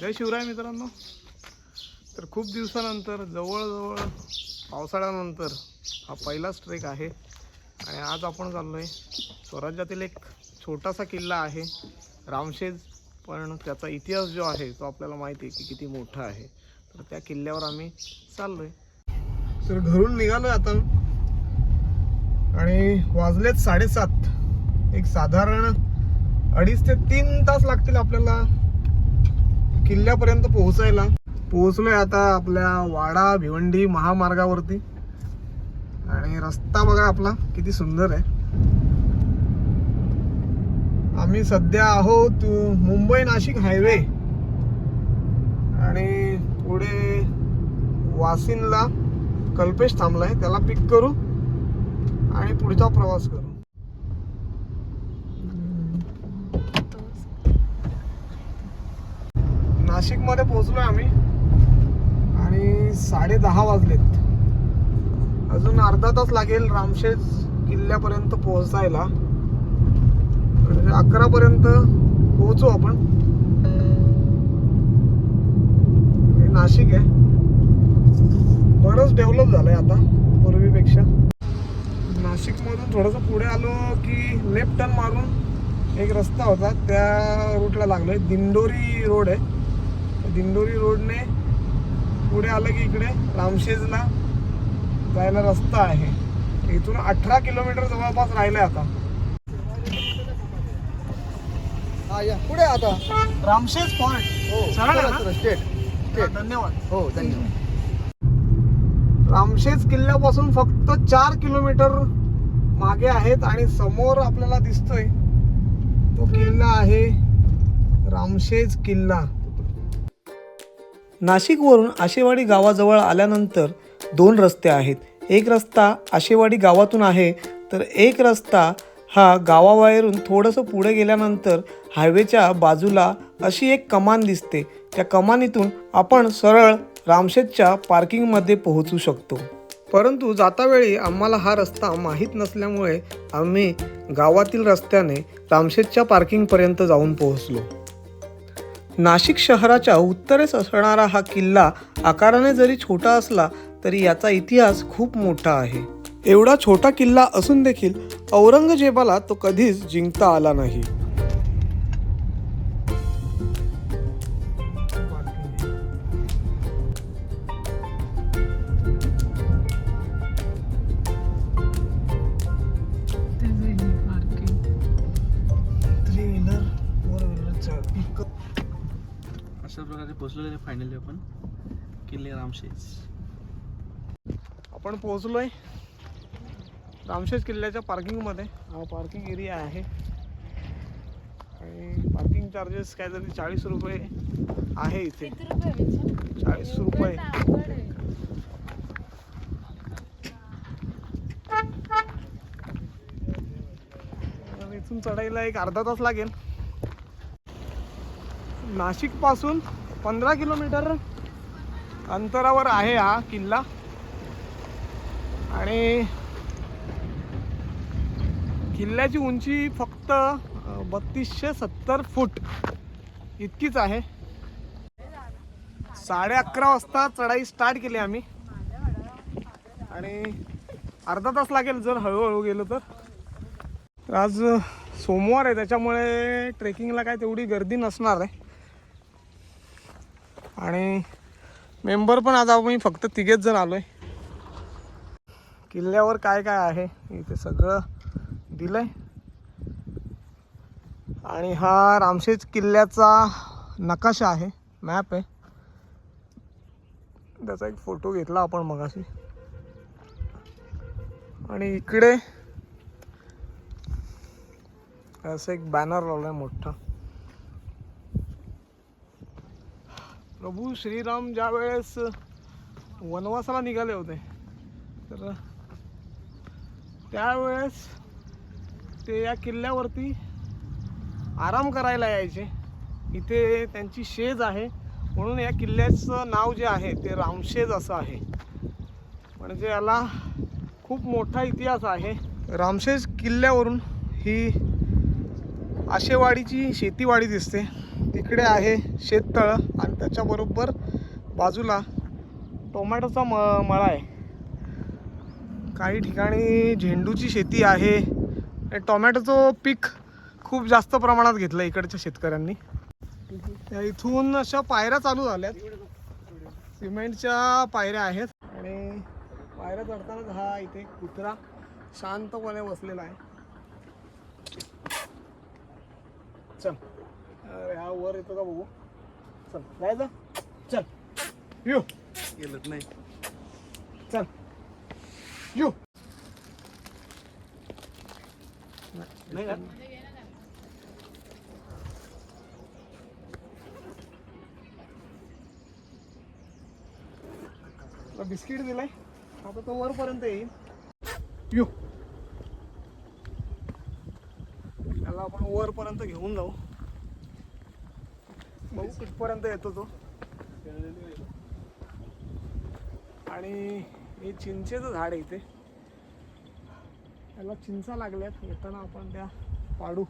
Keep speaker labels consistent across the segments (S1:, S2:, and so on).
S1: जय शिवराय मित्रांनो. तर खूप दिवसानंतर जवळजवळ पावसाळ्यानंतर हा पहिलाच ट्रेक आहे. आणि आज आपण चाललो आहे स्वराज्यातील एक छोटासा किल्ला आहे. रामशेज पण त्याचा इतिहास जो आहे तो आपल्याला माहिती आहे की किती मोठा आहे. तर त्या किल्ल्यावर आम्ही चाललो आहे तर घरून निघालो आहे आता. आणि वाजलेत साडेसात. एक साधारण अडीच ते तीन तास लागतील आपल्याला किल्ल्यापर्यंत पोहोचायला. पोहोचलोय आता आपल्या वाडा भिवंडी महामार्गावरती. आणि रस्ता बघा आपला किती सुंदर आहे. आम्ही सध्या आहोत मुंबई नाशिक हायवे. आणि पुढे वासिनला कल्पेश थांबलाय त्याला पिक करू. आणि पुढचा प्रवास करू. नाशिकमध्ये पोहोचलो आम्ही. आणि साडे दहा वाजलेत. अजून अर्धा तास लागेल रामशेज किल्ल्यापर्यंत पोहोचायला. म्हणजे अकरापर्यंत पोहोचू आपण. हे नाशिक आहे. बरंच डेव्हलप झालंय आता पूर्वीपेक्षा. नाशिकमधून थोडंसं पुढे आलो की लेफ्ट टर्न मारून एक रस्ता होता त्या रूटला लागलोय. दिंडोरी रोड आहे. दिंडोरी रोडने पुढे आलं की इकडे रामशेजला जायला रस्ता आहे. इथून अठरा किलोमीटर जवळपास राहिलंय आता.
S2: हा या. पुढे आता.
S1: रामशेज पॉइंट
S2: हो
S1: सरळ
S2: स्ट्रेट
S1: धन्यवाद.
S2: हो धन्यवाद.
S1: रामशेज किल्ल्यापासून फक्त चार किलोमीटर मागे आहेत आणि समोर आपल्याला दिसतोय तो किल्ला आहे रामशेज किल्ला. नाशिकवरून आशेवाडी गावाजवळ आल्यानंतर दोन रस्ते आहेत. एक रस्ता आशेवाडी गावातून आहे तर एक रस्ता हा गावाबाहेरून थोडंसं पुढे गेल्यानंतर हायवेच्या बाजूला अशी एक कमान दिसते. त्या कमानीतून आपण सरळ रामशेतच्या पार्किंगमध्ये पोहोचू शकतो. परंतु जातावेळी आम्हाला हा रस्ता माहीत नसल्यामुळे आम्ही गावातील रस्त्याने रामशेतच्या पार्किंगपर्यंत जाऊन पोहोचलो. नाशिक शहराच्या उत्तरेस असणारा हा किल्ला आकाराने जरी छोटा असला तरी याचा इतिहास खूप मोठा आहे. एवढा छोटा किल्ला असून देखील औरंगजेबाला तो कधीच जिंकता आला नाही.
S3: पोहोचलेले फायनली आपण किल्ले रामशेज.
S1: आपण पोहोचलोय रामशेज किल्ल्याच्या पार्किंगमध्ये हा पार्किंग एरिया आहे. आणि पार्किंग चार्जेस काहीतरी चाळीस रुपये आहे इथे. चाळीस रुपये. तर इथून चढायला एक अर्धा तास लागेल. नाशिकपासून पंधरा किलोमीटर अंतरावर आहे हा किल्ला. आणि किल्ल्याची उंची फक्त बत्तीसशे सत्तर फूट इतकीच आहे. साडे अकरा वाजता चढाई स्टार्ट केली आम्ही. आणि अर्धा तास लागेल जर हळूहळू गेलो तर आज सोमवार आहे त्याच्यामुळे ट्रेकिंगला काय तेवढी गर्दी नसणार आहे. आणि मेंबर पण आज आम्ही फक्त तिघेच जण आलो आहे किल्ल्यावर काय काय आहे? इथे सगळं दिलंय. आणि हा रामशेज किल्ल्याचा नकाशा आहे. मॅप आहे. त्याचा एक फोटो घेतला आपण मगाशी. आणि इकडे असं एक बॅनर लावलाय मोठा. प्रभू श्रीराम ज्या वेळेस वनवासाला निघाले होते तर त्यावेळेस ते या किल्ल्यावरती आराम करायला यायचे. इथे त्यांची शेज आहे. म्हणून या किल्ल्याचं नाव जे आहे ते रामशेज असं आहे. म्हणजे याला खूप मोठा इतिहास आहे. रामशेज किल्ल्यावरून ही आशेवाडीची शेतीवाडी दिसते. इकडे आहे शेततळं आणि त्याच्याबरोबर बाजूला टोमॅटोचा म मळा आहे. काही ठिकाणी झेंडूची शेती आहे टोमॅटोचं पीक खूप जास्त प्रमाणात घेतलं इकडच्या शेतकऱ्यांनी. त्या इथून अशा पायऱ्या चालू झाल्यात. सिमेंटच्या पायऱ्या आहेत आणि पायऱ्या चढतानाच हा इथे कुत्रा शांतपणे बसलेला आहे. चल. अरे हा वर येतो का बघू? चल जायचं चल. येऊ
S3: गेलत नाही.
S1: चल. येऊ
S3: नाही का?
S1: बिस्किट दिलाय? आता तो वरपर्यंत येईल. येऊ त्याला आपण वरपर्यंत घेऊन जाऊ. बघू कुठपर्यंत येतो तो. आणि हे चिंचेचं झाड आहे इथे. त्याला चिंचा लागल्यात. येताना आपण त्या पाडू.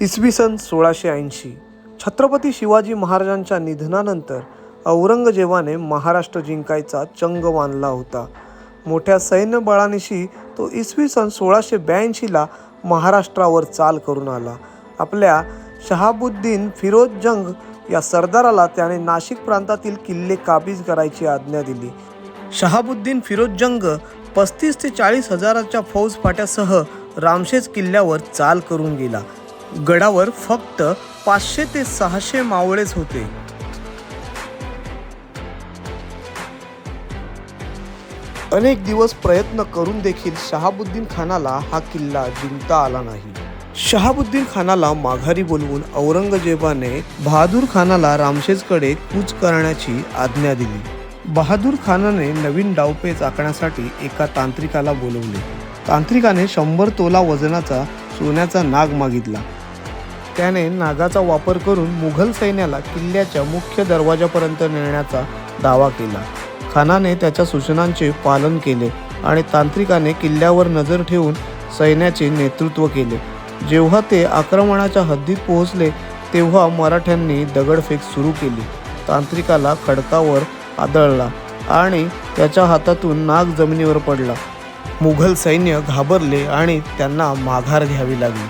S1: इसवी सन सोळाशे ऐंशी. छत्रपती शिवाजी महाराजांच्या निधनानंतर औरंगजेबाने महाराष्ट्र जिंकायचा चंग बांधला होता. मोठ्या सैन्यबळानिशी तो इसवी सन सोळाशे ब्याऐंशीला महाराष्ट्रावर चाल करून आला. आपल्या शहाबुद्दीन फिरोज जंग या सरदाराला त्याने नाशिक प्रांतातील किल्ले काबीज करायची आज्ञा दिली. शहाबुद्दीन फिरोज जंग पस्तीस ते चाळीस हजाराच्या फौज फाट्यासह रामशेज किल्ल्यावर चाल करून गेला. गडावर फक्त पाचशे ते सहाशे मावळेच होते. अनेक दिवस प्रयत्न करून देखील शहाबुद्दीन खानाला हा किल्ला जिंकता आला नाही. शहाबुद्दीन खानाला माघारी बोलवून औरंगजेबाने बहादूर खानाला रामशेजकडे कूच करण्याची आज्ञा दिली. बहादूर खानाने नवीन डावपेच आखण्यासाठी एका तांत्रिकाला बोलवले. तांत्रिकाने शंभर तोला वजनाचा सोन्याचा नाग मागितला. त्याने नागाचा वापर करून मुघल सैन्याला किल्ल्याच्या मुख्य दरवाजापर्यंत नेण्याचा दावा केला. खानाने त्याच्या सूचनांचे पालन केले आणि तांत्रिकाने किल्ल्यावर नजर ठेवून सैन्याचे नेतृत्व केले. जेव्हा ते आक्रमणाच्या हद्दीत पोहोचले तेव्हा मराठ्यांनी दगडफेक सुरू केली. तांत्रिकाला खडकावर आदळला आणि त्याच्या हातातून नाग जमिनीवर पडला. मुघल सैन्य घाबरले आणि त्यांना माघार घ्यावी लागली.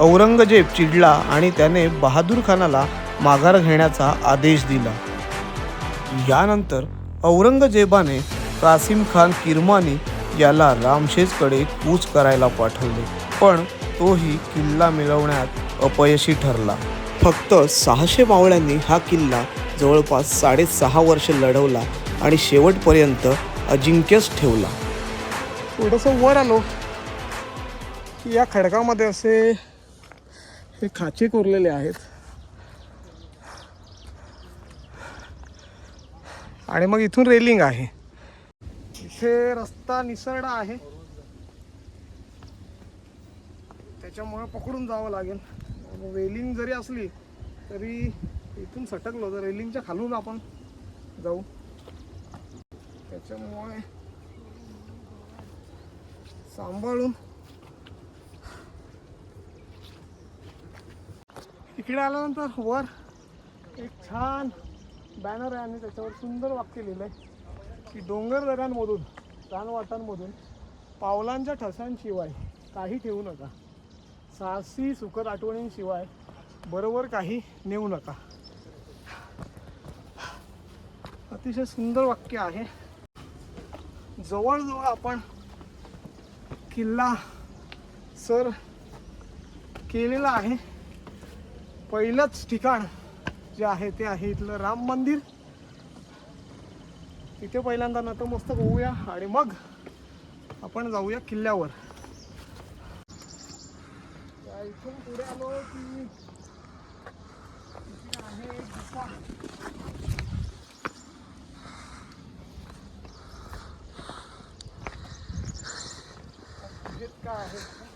S1: औरंगजेब चिडला आणि त्याने बहादूर खानाला माघार घेण्याचा आदेश दिला. यानंतर औरंगजेबाने कासिम खान किरमानी याला रामशेजकडे कूच करायला पाठवले. पण तोही किल्ला मिळवण्यात अपयशी ठरला. फक्त सहाशे मावळ्यांनी हा किल्ला जवळपास साडेसहा वर्ष लढवला आणि शेवटपर्यंत अजिंक्यच ठेवला. थोडंसं वर आलो. की या खडकामध्ये असे हे खाचे कोरलेले आहेत. आणि मग इथून रेलिंग आहे. इथे रस्ता निसरडा आहे. त्याच्यामुळे पकडून जावं लागेल. रेलिंग जरी असली तरी इथून सटकलो तर रेलिंगच्या खालून आपण जाऊ. त्याच्यामुळे सांभाळून इकडे आल्यानंतर वर एक छान बॅनर आहे आणि त्याच्यावर सुंदर वाक्य लिहिलं आहे की डोंगर दऱ्यांमधून रानवाटांमधून पावलांच्या ठसांशिवाय काही ठेवू नका. साहसी सुखद आठवणींशिवाय बरोबर काही नेऊ नका. अतिशय सुंदर वाक्य आहे. जवळजवळ आपण किल्ला सर केलेला आहे. पहिलंच ठिकाण जे आहे ते आहे इथलं राम मंदिर. तिथे पहिल्यांदा नतमस्तक होऊया आणि मग आपण जाऊया किल्ल्यावर. इथून पुढे आलो की इथे आहे गुफा. काय आहे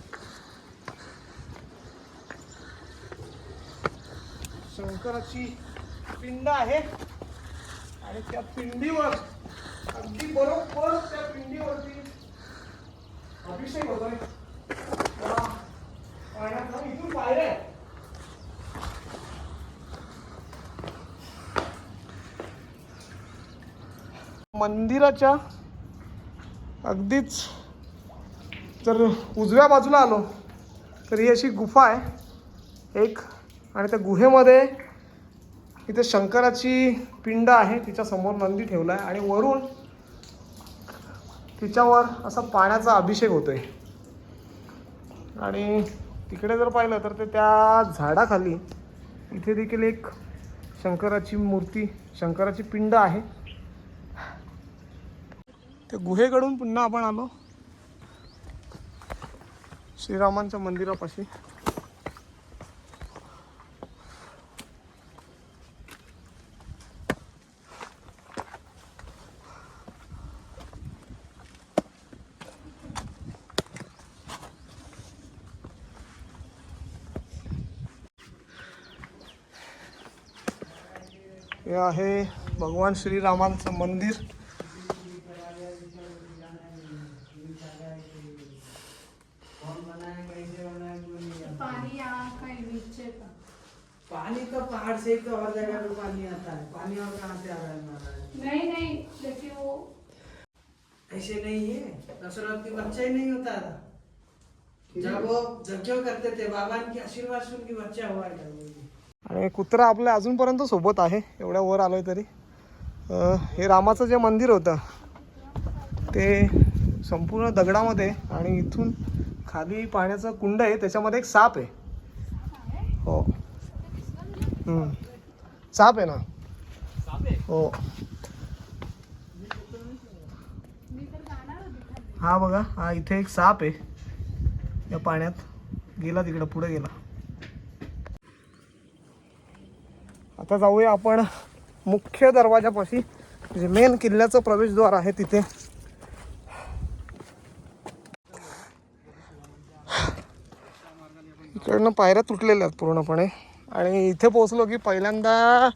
S1: शंकराची पिंड आहे. आणि त्या पिंडीवर अगदी बरोबर त्या पिंडीवरती अभिषेक होतोय. त्या इथून पायऱ्या मंदिराच्या अगदीच जर उजव्या बाजूला आलो तर ही अशी गुफा आहे. एक आणि त्या गुहेमध्ये इथे शंकराची पिंड आहे तिच्या समोर नंदी ठेवला आहे आणि वरून तिच्यावर असा पाण्याचा अभिषेक होतोय. आणि तिकडे जर पाहिलं तर ते त्या झाडाखाली इथे देखील एक शंकराची मूर्ती शंकराची पिंड आहे. त्या गुहेकडून पुन्हा आपण आलो. श्रीरामांच्या मंदिरापाशी. हे आहे भगवान श्रीरामांचं मंदिर.
S4: पानी यहाँ कहीं नीचे का?
S5: पानी तो पहाड़ से ही तो हर जगह पे पानी आता है पानी और कहाँ से आ रहा है महाराज
S4: नहीं नहीं देखिए वो
S5: ऐसे नहीं है दशरथ की बच्चा ही नहीं होता था जब वो यज्ञ करते थे बाबा के आशीर्वाद से उनकी बच्चा हुआ है
S1: आणि कुत्रा आपल्या अजूनपर्यंत सोबत आहे. एवढ्या वर आलोय तरी. हे रामाचं जे मंदिर होतं ते संपूर्ण दगडामध्ये आणि इथून खाली पाण्याचं कुंड आहे. त्याच्यामध्ये एक साप आहे. हो. साप आहे ना? हो. हा बघा हा इथे एक साप आहे. या पाण्यात. गेला तिकडं पुढे गेला. आता जाऊया आपण मुख्य दरवाजापाशी जे मेन किल्ल्याचं प्रवेशद्वार आहे तिथे. इकडनं पायऱ्या तुटलेल्या आहेत पूर्णपणे. आणि इथे पोचलो की पहिल्यांदा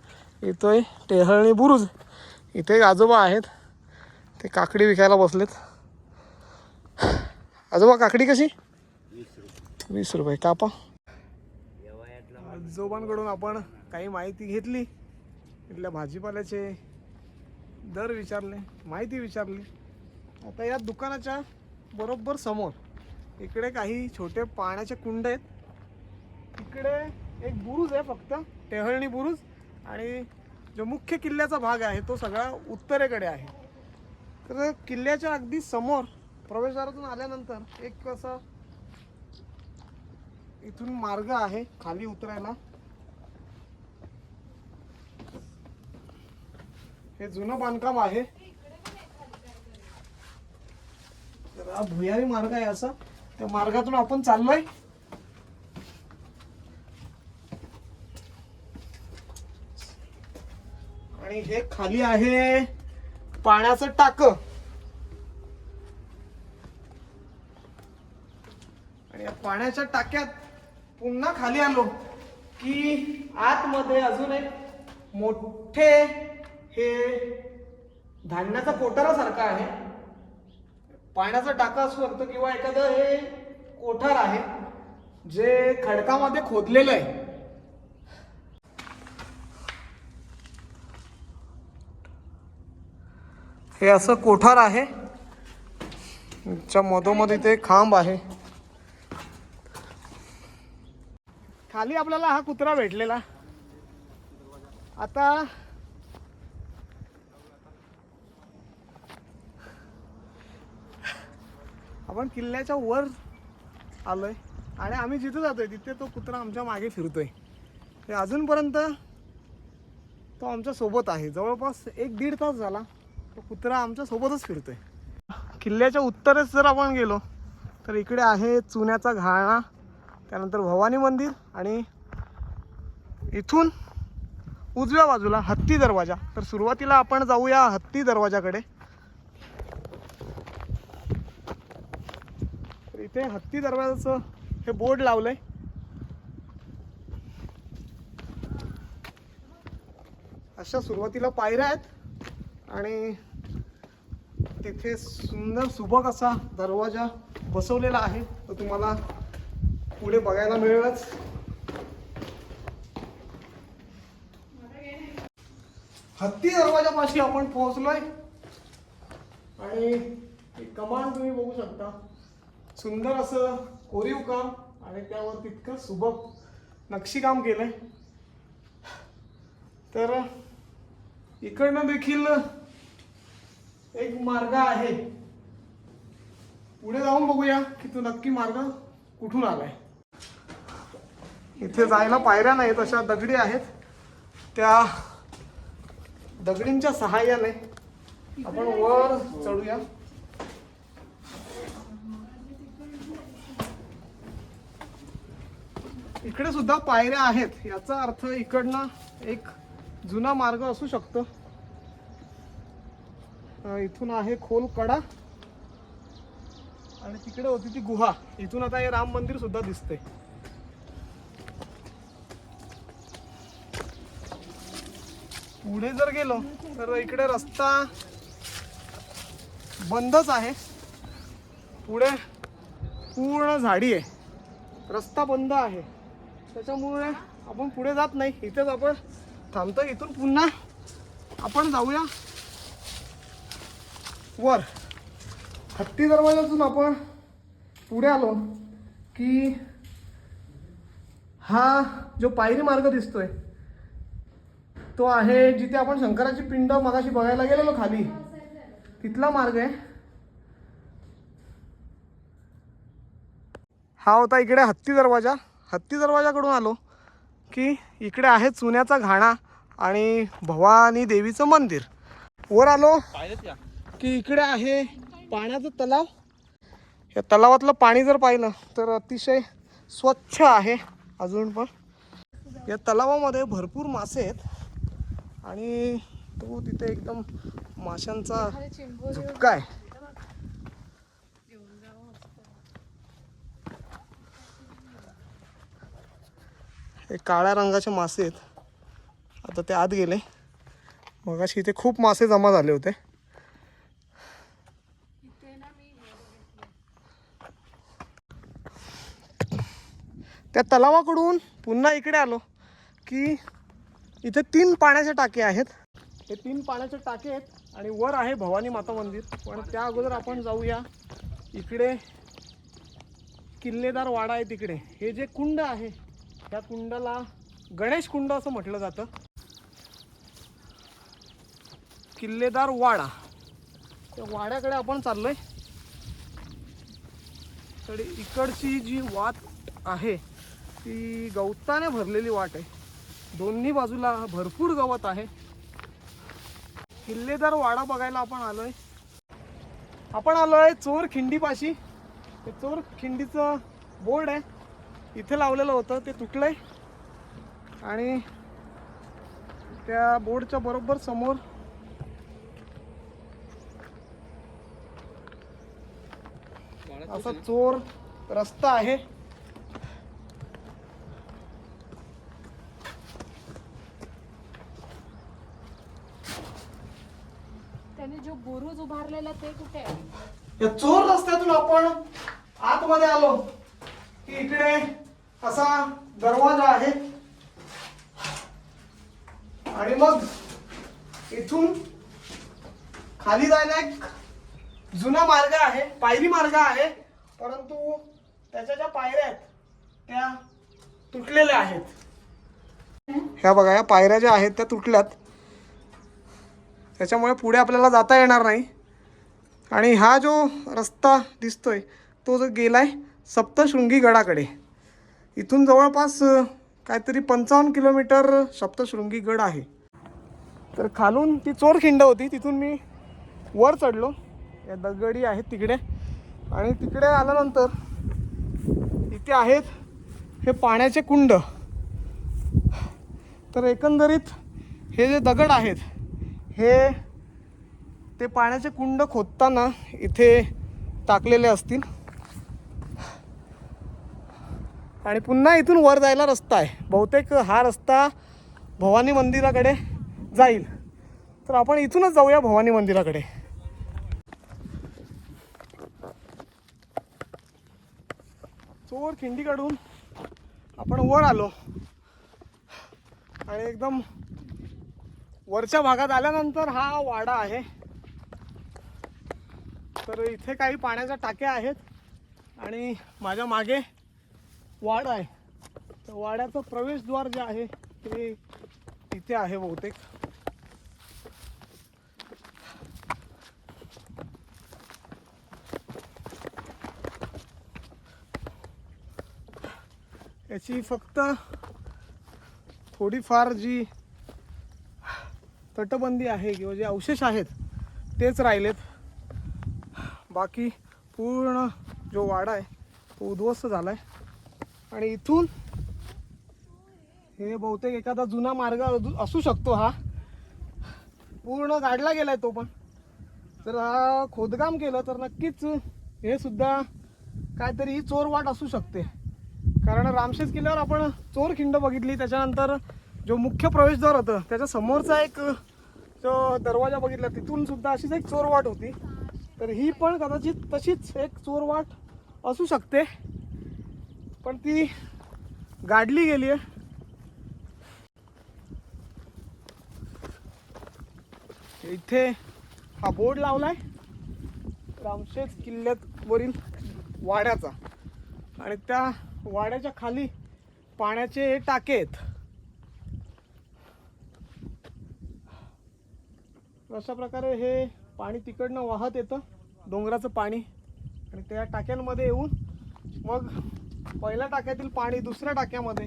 S1: येतोय टेहळणी बुरुज. इथे आजोबा आहेत. ते काकडी विकायला बसलेत. आजोबा काकडी कशी? वीस रुपये. कापा. आजोबांकडून आपण काही माहिती घेतली. इथल्या भाजीपाल्याचे दर विचारले माहिती विचारली. आता या दुकानाच्या बरोबर समोर इकडे काही छोटे पाण्याचे कुंड आहेत. इकडे एक बुरुज आहे फक्त टेहळणी बुरुज. आणि जो मुख्य किल्ल्याचा भाग आहे तो सगळा उत्तरेकडे आहे. तर किल्ल्याच्या अगदी समोर प्रवेशद्वारातून आल्यानंतर एक असा इथून मार्ग आहे खाली उतरायला. हे जुनं बांधकाम आहे. भुयारी मार्ग आहे असा. त्या मार्गातून आपण चाललोय. आणि हे खाली आहे पाण्याचं टाक. आणि या पाण्याच्या टाक्यात पुन्हा खाली आलो की आतमध्ये अजून एक मोठे हे धान्याचा कोठारासारखा आहे. पाण्याचा टाका असू शकतो किंवा एखादं हे कोठार आहे जे खडकामध्ये खोदलेलं आहे. हे असं कोठार आहे. च्या मधोमध इथे खांब आहे. खाली आपल्याला हा कुत्रा भेटलेला. आता आपण किल्ल्याच्या वर आलोय आणि आम्ही जिथे जातोय तिथे तो कुत्रा आमच्या मागे फिरतोय. हे अजूनपर्यंत तो आमच्यासोबत आहे. जवळपास एक दीड तास झाला तो कुत्रा आमच्या सोबतच फिरतोय. किल्ल्याच्या उत्तरेस जर आपण गेलो तर इकडे आहे चुन्याचा घाणा त्यानंतर भवानी मंदिर आणि इथून उजव्या बाजूला हत्ती दरवाजा. तर सुरुवातीला आपण जाऊया हत्ती दरवाजाकडे. तर इथे हत्ती दरवाजाचं हे बोर्ड लावलंय. अशा सुरुवातीला पायऱ्या आहेत आणि तिथे सुंदर सुबक असा दरवाजा बसवलेला आहे. तो तुम्हाला पुढे बघायला मिळेलच. हत्ती दरवाजापाशी आपण पोहोचलोय. आणि कमांड कमान तुम्ही बघू शकता. सुंदर असं कोरीव काम आणि त्यावर तितकं सुबक नक्षीकाम केलंय. तर इकडनं देखील एक मार्ग आहे. पुढे जाऊन बघूया की तो नक्की मार्ग कुठून आलाय. इथे जायला पायऱ्या नाहीत अशा दगडी आहेत. त्या दगडींच्या सहाय्याने आपण वर चढूया. इकडे सुद्धा पायऱ्या आहेत. याचा अर्थ इकडनं एक जुना मार्ग असू शकतो. इथून आहे खोल कडा आणि तिकडे होती ती गुहा. इथून आता हे राम मंदिर सुद्धा दिसते पुढे जर गेलो तर इकडे रस्ता बंदच आहे. पुढे पूर्ण झाडी आहे. रस्ता बंद आहे. त्याच्यामुळे आपण पुढे जात नाही. इथेच आपण थांबतो इथून पुन्हा आपण जाऊया. वर. हत्ती दरवाजातून आपण पुढे आलो की हा जो पायरी मार्ग दिसतोय तो आहे जिथे आपण शंकराची पिंड मगाशी बघायला गेलेलो खाली. तिथला मार्ग आहे. हा होता इकडे हत्ती दरवाजा. हत्ती दरवाजाकडून आलो की इकडे आहे चुन्याचा घाणा आणि भवानी देवीचं मंदिर. वर आलो
S3: की
S1: इकडे आहे पाण्याचं तलाव. या तलावातलं पाणी जर पाहिलं तर अतिशय स्वच्छ आहे अजून पण. या तलावामध्ये भरपूर मासे आहेत आणि तो तिथे एकदम माशांचा झुपका आहे. हे काळ्या रंगाचे मासे आहेत. आता ते आत गेले. मगाशी इथे खूप मासे जमा झाले होते. त्या तलावाकडून पुन्हा इकडे आलो की इथे तीन पाण्याचे टाके आहेत. हे तीन पाण्याचे टाके आहेत आणि वर आहे भवानी माता मंदिर. पण त्या अगोदर आपण जाऊया इकडे. किल्लेदार वाडा आहे तिकडे. हे जे कुंड आहे त्या कुंडाला गणेश कुंड असं म्हटलं जातं. किल्लेदार वाडा. त्या वाड्याकडे आपण चाललोय. तर इकडची जी वाट आहे ती गवताने भरलेली वाट आहे. दोन्ही बाजूला भरपूर गवत आहे. किल्लेदार वाडा बघायला आपण आलोय. आपण आलोय चोर खिंडीपाशी ते चोर खिंडीचं बोर्ड आहे. इथे लावलेलं होतं ते तुटलंय. आणि त्या बोर्डच्या बरोबर समोर असा चोर रस्ता आहे.
S4: त्याने जो बुरुज उभारलेला ते कुठे आहे?
S1: या चोर रस्त्यातून आपण आतमध्ये आलो. की इकडे असा दरवाजा आहे. आणि मग इथून खाली जायला एक जुना मार्ग आहे पायरी मार्ग आहे. परंतु त्याच्या ज्या पायऱ्या आहेत त्या तुटलेल्या आहेत. ह्या बघा या पायऱ्या ज्या आहेत त्या तुटल्यात. त्याच्यामुळे पुढे आपल्याला जाता येणार नाही. आणि हा जो रस्ता दिसतोय तो जो गेलाय सप्तशृंगी गडाकडे. इथून जवळपास काहीतरी पंचावन्न किलोमीटर सप्तशृंगी गड आहे. तर खालून ती चोरखिंड होती तिथून मी वर चढलो. या दगडी आहेत तिकडे. आणि तिकडे आल्यानंतर इथे आहेत हे पाण्याचे कुंड. तर एकंदरीत हे जे दगड आहेत हे ते पाण्याचे कुंड खोदताना इथे टाकलेले असतील. आणि पुन्हा इथून वर जायला रस्ता आहे. बहुतेक हा रस्ता भवानी मंदिराकडे जाईल. तर आपण इथूनच जाऊया भवानी मंदिराकडे. चोर खिंडी काढून आपण वर आलो. आणि एकदम वरच्या भागात आल्यानंतर हा वाडा आहे. तर इथे काही पाण्याच्या टाक्या आहेत. आणि माझ्या मागे वाडा आहे. तर वाड्याचं प्रवेशद्वार जे आहे ते इथे आहे बहुतेक. याची फक्त थोडीफार जी तटबंदी आहे किंवा जे अवशेष आहेत तेच राहिलेत. बाकी पूर्ण जो वाडा आहे तो उद्ध्वस्त झाला आहे आणि इथून हे बहुतेक एखादा जुना मार्ग असू शकतो हा. पूर्ण काढला गेलाय तो पण. तर हा खोदकाम केलं तर नक्कीच हे सुद्धा काहीतरी ही चोर वाट असू शकते. कारण रामशेज किल्ल्यावर आपण चोर खिंड बघितली. त्याच्यानंतर जो मुख्य प्रवेशद्वार होतं त्याच्या समोरचा एक जो दरवाजा बघितला तिथून सुद्धा अशीच एक चोर वाट होती. तर ही पण कदाचित तशीच एक चोर वाट असू शकते. पण ती गाडली गेली आहे इथे हा बोर्ड लावलाय. रामशेज किल्ल्यात वरील वाड्याचा. आणि त्या वाड्याच्या खाली पाण्याचे टाके आहेत. अशा प्रकारे हे पाणी तिकडनं वाहत येतं. डोंगराचं पाणी. आणि त्या टाक्यांमध्ये येऊन मग पहिल्या टाक्यातील पाणी दुसऱ्या टाक्यामध्ये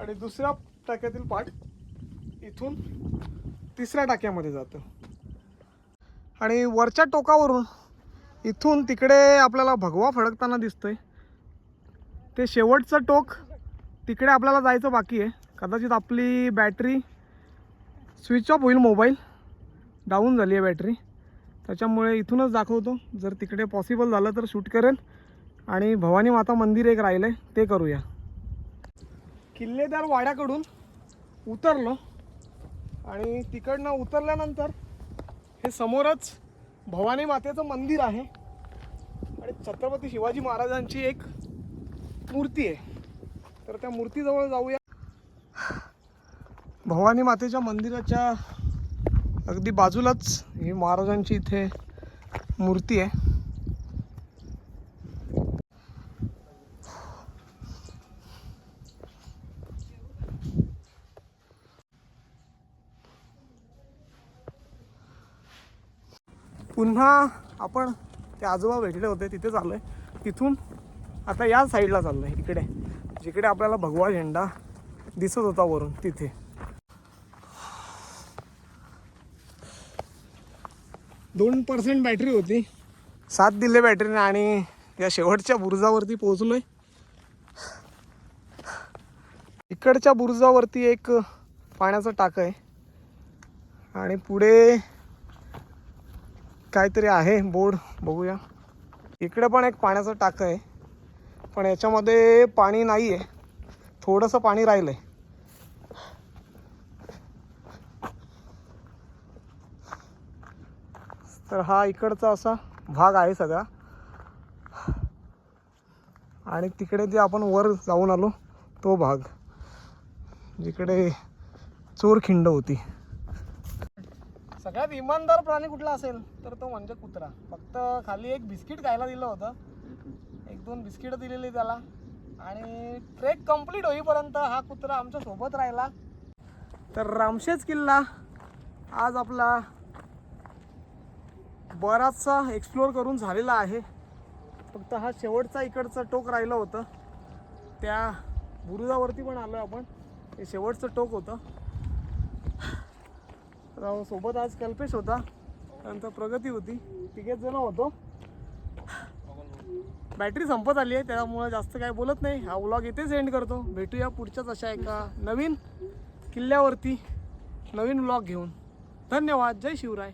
S1: आणि दुसऱ्या टाक्यातील पाणी इथून तिसऱ्या टाक्यामध्ये जातं. आणि वरच्या टोकावरून इथून तिकडे आपल्याला भगवा फडकताना दिसतोय. ते शेवटचं टोक तिकडे आपल्याला जायचं बाकी आहे. कदाचित आपली बॅटरी स्विच ऑफ होईल मोबाईल. डाऊन झाली आहे बॅटरी. त्याच्यामुळे इथूनच दाखवतो. जर तिकडे पॉसिबल झालं तर शूट करेल. आणि भवानी माता मंदिर एक राहिलं आहे ते करूया. किल्लेदार वाड्याकडून उतरलो आणि तिकडनं उतरल्यानंतर हे समोरच भवानी मातेचं मंदिर आहे. आणि छत्रपती शिवाजी महाराजांची एक मूर्ती आहे. तर त्या मूर्तीजवळ जाऊया. भवानी मातेच्या मंदिराच्या अगदी बाजूलाच ही महाराजांची इथे मूर्ती आहे. पुन्हा आपण ते आजोबा भेटले होते तिथे चाललोय. तिथून आता या साईडला चाललोय इकडे. जिकडे आपल्याला भगवा झेंडा दिसत होता वरून तिथे. दोन पर्सेंट बॅटरी होती. सात दिले बॅटरीने आणि या शेवटच्या बुरुजावरती पोहोचलोय. इकडच्या बुरुजावरती एक पाण्याचं टाकं आहे. आणि पुढे काहीतरी आहे बोर्ड बघूया. इकडे पण एक पाण्याचं टाकं आहे. पण याच्यामध्ये पाणी नाही आहे थोडंसं पाणी राहिलं आहे तर हा इकडचा असा भाग आहे सगळा. आणि तिकडे जे आपण वर जाऊन आलो तो भाग जिकडे चोरखिंड होती. सगळ्यात इमानदार प्राणी कुठला असेल तर तो म्हणजे कुत्रा. फक्त खाली एक बिस्किट खायला दिलं होतं. एक दोन बिस्किटं दिलेली त्याला. आणि ट्रेक कंप्लीट होईपर्यंत हा कुत्रा आमच्यासोबत राहिला. तर रामशेज किल्ला आज आपला बराचसा एक्सप्लोअर करून झालेला आहे. फक्त हा शेवटचा इकडचं टोक राहिलं होतं. त्या बुरुजावरती पण आलो आपण. हे शेवटचं टोक होतं. राव सोबत आज कल्पेश होता. त्यानंतर प्रगती होती. तिघेच जण होतो. बॅटरी संपत आली आहे. त्यामुळे जास्त काय बोलत नाही. हा व्लॉग इथेच एंड करतो. भेटूया पुढच्याच अशा एका नवीन किल्ल्यावरती नवीन व्लॉग घेऊन. धन्यवाद. जय शिवराय.